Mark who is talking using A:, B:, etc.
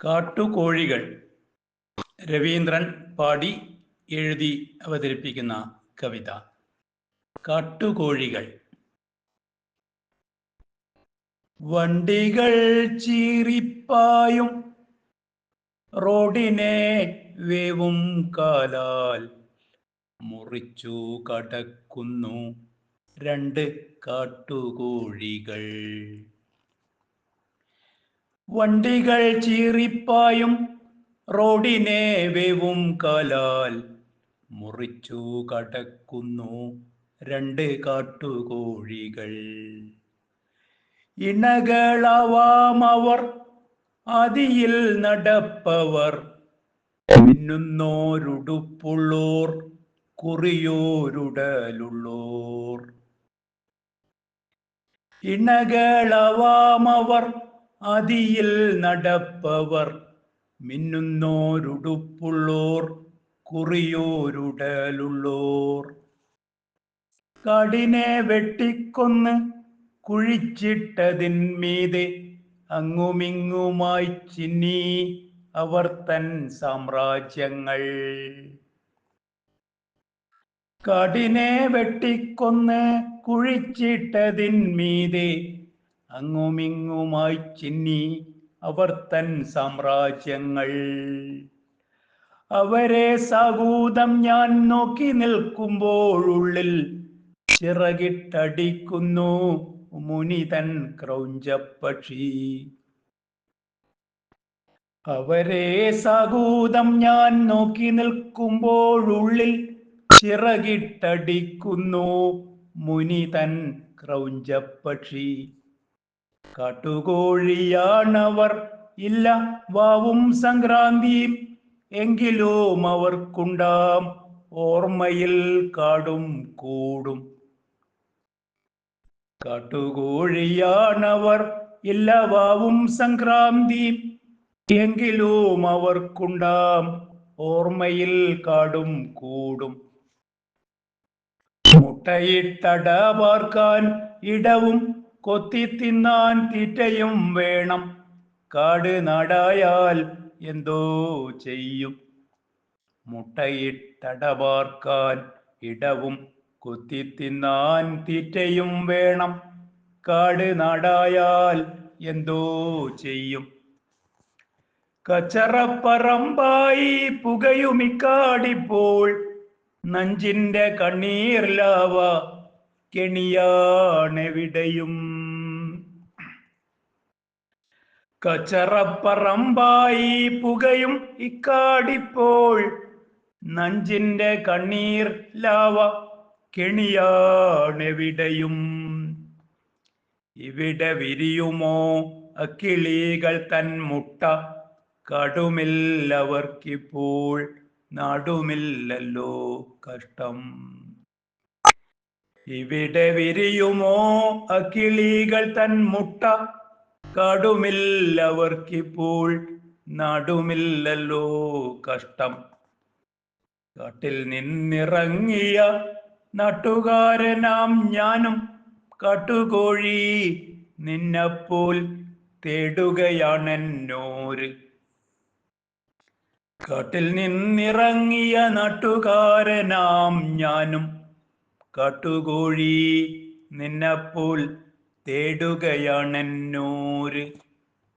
A: കാട്ടുകോഴികൾ രവീന്ദ്രൻ പാടി എഴുതി അവതരിപ്പിക്കുന്ന കവിത. കാട്ടുകോഴികൾ. വണ്ടികൾ ചീറിപ്പായും റോഡിനെ വേവും കാലാൽ മുറിച്ചു കടക്കുന്നു രണ്ട് കാട്ടുകോഴികൾ. വണ്ടികൾ ചീറിപ്പായും റോഡിനെ വേവും കാലാൽ. മുറിച്ചു കടക്കുന്നു രണ്ട് കാട്ടുകോഴികൾ. ഇണകളവാമവർ അതിയിൽ നടപ്പവർ. മിന്നുന്നോരുടുപ്പുള്ളോർ കുറിയോരുടലുള്ളോർ. ഇണകളവാമവർ അതിയിൽ നടപ്പവർ മിന്നുന്നോരുടുപ്പുള്ളോർ കുറിയോരുടലുള്ളോർ. കാടിനെ വെട്ടിക്കൊന്ന് കുഴിച്ചിട്ടതിന്മീതെ അങ്ങുമിങ്ങുമായി ചിന്നി അവർ തൻ സാമ്രാജ്യങ്ങൾ. കാടിനെ വെട്ടിക്കൊന്ന് കുഴിച്ചിട്ടതിന്മീതെ അങ്ങുമിങ്ങുമായി ചിന്നി അവർ തൻ സാമ്രാജ്യങ്ങൾ. അവരെ സകൂതം ഞാൻ നോക്കി നിൽക്കുമ്പോഴുള്ളിൽ ചിറകിട്ടടിക്കുന്നു മുനിതൻ ക്രൗഞ്ചപ്പക്ഷി അവരെ സകൂതം ഞാൻ നോക്കി നിൽക്കുമ്പോഴുള്ളിൽ ചിറകിട്ടടിക്കുന്നു മുനിതൻ ക്രൗഞ്ചപ്പക്ഷി കാട്ടുകോഴിയാണവർ ഇല്ല വാവും സംക്രാന്തിയും എങ്കിലും അവർക്കുണ്ടാം ഓർമ്മയിൽ കാടും കൂടും കാട്ടുകോഴിയാണവർ ഇല്ല വാവും സംക്രാന്തിയും എങ്കിലും അവർക്കുണ്ടാം ഓർമ്മയിൽ കാടും കൂടും മുട്ടയിട്ടട പാർക്കാൻ ഇടവും കൊത്തി തിന്നാൻ തീറ്റയും വേണം. കാട് നാടായാൽ എന്തോ ചെയ്യും. മുട്ടയിട്ടടവാർക്കാൻ ഇടവും കൊത്തി തിന്നാൻ തീറ്റയും വേണം. കാട് നാടായാൽ എന്തോ ചെയ്യും. കച്ചറപ്പറമ്പായി പുകയുമിക്കാടിപ്പോൾ. നഞ്ചിന്റെ കണ്ണീർലാവ കെണിയാണെവിടെയും കച്ചറപ്പറമ്പായി പുകയും ഇക്കാടിപ്പോൾ. നഞ്ചിന്റെ കണ്ണീർ ലാവ കെണിയാണെവിടെയും ഇവിടെ വിരിയുമോ അക്കിളികൾ തൻ മുട്ട? കടുമില്ലവർക്കിപ്പോൾ. നാടുമില്ലല്ലോ കഷ്ടം. ഇവിടെ വിരിയുമോ അക്കിളികൾ തൻ മുട്ട? കടുമില്ലവർക്കിപ്പോൾ നടുമില്ലല്ലോ കഷ്ടം. കാട്ടിൽ നിന്നിറങ്ങിയ നാട്ടുകാരനാം ഞാനും കാട്ടുകോഴി നിന്നപ്പോൾ തേടുകയാണെന്നോര്. കാട്ടിൽ നിന്നിറങ്ങിയ നാട്ടുകാരനാം ഞാനും കാട്ടുകോഴി നിന്നപ്പോൾ തേടുകയാണെന്നോര്.